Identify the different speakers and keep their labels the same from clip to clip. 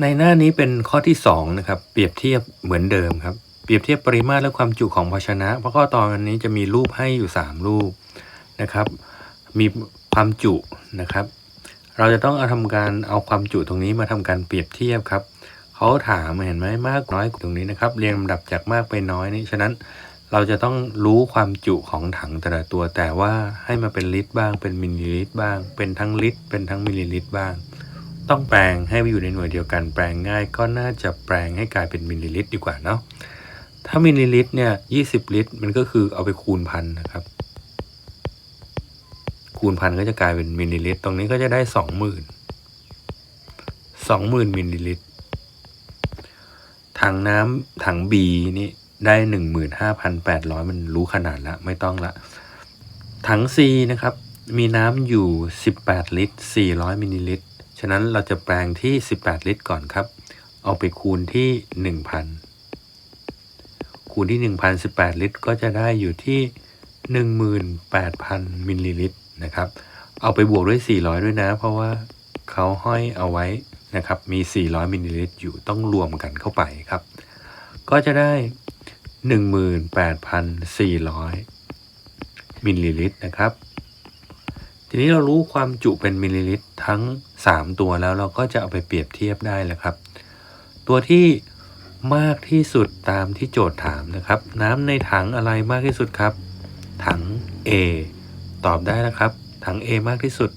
Speaker 1: ในหน้านี้เป็นข้อที่2นะครับเปรียบเทียบเหมือนเดิมครับเปรียบเทียบปริมาตรและความจุของภาชนะ เพราะข้อตอนนี้จะมีรูปให้อยู่ 3 รูปนะครับ มีความจุนะครับ เราจะต้องเอาทำการเอาความจุตรงนี้มาทำการเปรียบเทียบครับเขาถามเห็นไหมมากน้อยตรงนี้นะครับ เรียงลำดับจากมากไปน้อยนี่ฉะนั้นเราจะต้องรู้ความจุของถังแต่ละตัวแต่ว่าให้มาเป็นลิตรบ้าง เป็นมิลลิลิตรบ้าง เป็นทั้งลิตรเป็นทั้งมิลลิลิตรบ้าง ต้องแปลงให้ไปอยู่ในหน่วยเดียวกัน แปลงง่ายก็น่าจะแปลงให้กลายเป็นมิลลิลิตรดีกว่าเนาะถ้ามิลลิลิตรเนี่ยยี่สิบลิตร มันก็คือเอาไปคูณพันนะครับ คูณพันก็จะกลายเป็นมิลลิลิตร ตรงนี้ก็จะได้สองหมื่นสองหมื่นมิลลิลิตร ถังน้ำถังบีนี่ได้หนึ่งหมื่นห้าพันแปดร้อยมันรู้ขนาดละไม่ต้องละ ถังซีนะครับ มีน้ำอยู่สิบแปดลิตรสี่ร้อยมิลลิลิตร ฉะนั้นเราจะแปลงที่สิบแปดลิตรก่อนครับ เอาไปคูณที่หนึ่งพันคูณที่หนึ่งพันสิบแปดลิตร ก็จะได้อยู่ที่หนึ่งหมื่นแปดพันมิลลิลิตรนะครับ เอาไปบวกด้วยสี่ร้อยด้วยนะ เพราะว่าเขาห้อยเอาไว้นะครับ มี 400 มิลลิลิตรอยู่ต้องรวมกันเข้าไปครับ ก็จะได้ 18,400 มิลลิลิตรนะครับ ทีนี้เรารู้ความจุเป็นมิลลิลิตรทั้ง 3 ตัวแล้วเราก็จะเอาไปเปรียบเทียบได้แล้วครับ ตัวที่มากที่สุดตามที่โจทย์ถามนะครับ น้ำในถังอะไรมากที่สุดครับ ถัง A ตอบได้นะครับ ถัง A มากที่สุด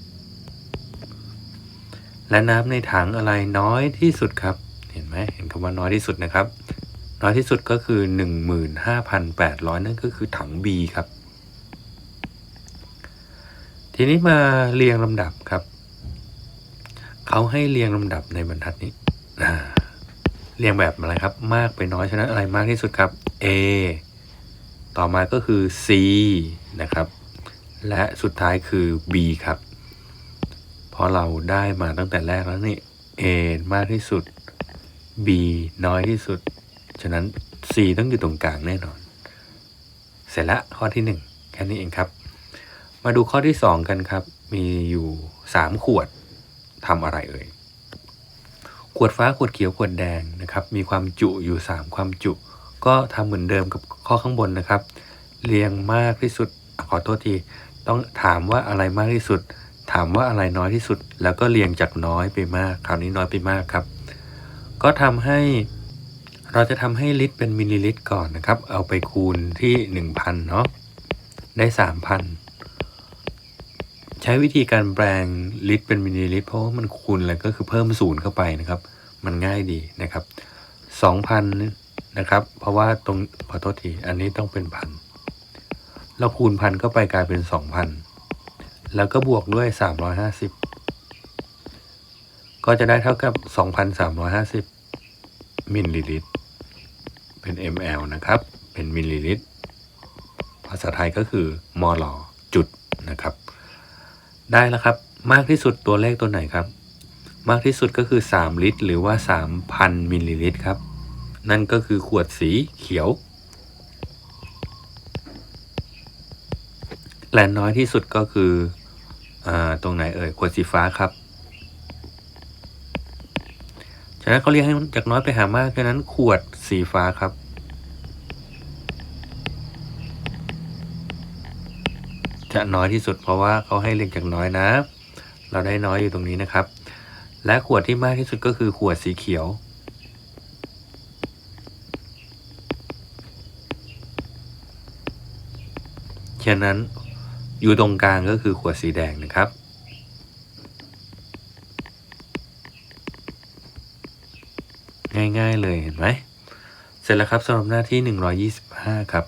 Speaker 1: และน้ำในถังอะไรน้อยที่สุดครับ เห็นไหมเห็นคำว่าน้อยที่สุดนะครับ น้อยที่สุดก็คือ 15,800 นั่นก็คือถัง B ครับ ทีนี้มาเรียงลำดับครับ เขาให้เรียงลำดับในบรรทัดนี้เรียงแบบอะไรครับ มากไปน้อยฉะนั้นอะไรมากที่สุดครับ A ต่อมาก็คือ C นะครับ และสุดท้ายคือ B ครับ เพราะเราได้มาตั้งแต่แรกแล้วนี่ A มากที่สุด B น้อยที่สุด ฉะนั้น C ต้องอยู่ตรงกลางแน่นอน เสร็จละข้อที่ 1 แค่นี้เองครับ มาดูข้อที่ 2 กันครับ มีอยู่ 3 ขวดทำอะไรเอ่ย ขวดฟ้าขวดเขียวขวดแดงนะครับ มีความจุอยู่ 3 ความจุ ก็ทำเหมือนเดิมกับข้อข้างบนนะครับ เรียงมากที่สุดขอโทษทีต้องถามว่าอะไรมากที่สุด ถามว่าอะไรน้อยที่สุด แล้วก็เรียงจากน้อยไปมาก คราวนี้น้อยไปมากครับ ก็ทำให้เราจะทำให้ลิตรเป็นมิลลิลิตรก่อนนะครับ เอาไปคูณที่ 1,000เนาะได้ 3,000 ใช้วิธีการแปลงลิตรเป็นมิลลิลิตรเพราะว่ามันคูณอะไรก็คือเพิ่มศูนย์เข้าไปนะครับ มันง่ายดีนะครับ 2,000 นะครับ เพราะว่าตรงขอโทษทีอันนี้ต้องเป็นพันเราคูณพันเข้าไปกลายเป็น 2,000 แล้วก็บวกด้วย 350 ก็จะได้เท่ากับ 2,350 มิลลิลิตร เป็น ml นะครับ เป็นมิลลิลิตร ภาษาไทยก็คือมอลจุดนะครับ ได้แล้วครับ มากที่สุดตัวเลขตัวไหนครับ มากที่สุดก็คือ 3 ลิตร หรือว่า 3,000 มิลลิลิตรครับ นั่นก็คือขวดสีเขียว และน้อยที่สุดก็คืออาตรงไหนเอ่ยขวดสีฟ้าครับฉะนั้นเขาเรียกให้จากน้อยไปหามากดังนั้นขวดสีฟ้าครับ จะน้อยที่สุด เพราะว่าเขาให้เรียงจากน้อยนะ เราได้น้อยอยู่ตรงนี้นะครับ และขวดที่มากที่สุดก็คือขวดสีเขียวฉะนั้นอยู่ตรงกลางก็คือขวดสีแดงนะครับ ง่ายๆเลยเห็นไหม เสร็จแล้วครับสำหรับหน้าที่ 125 ครับ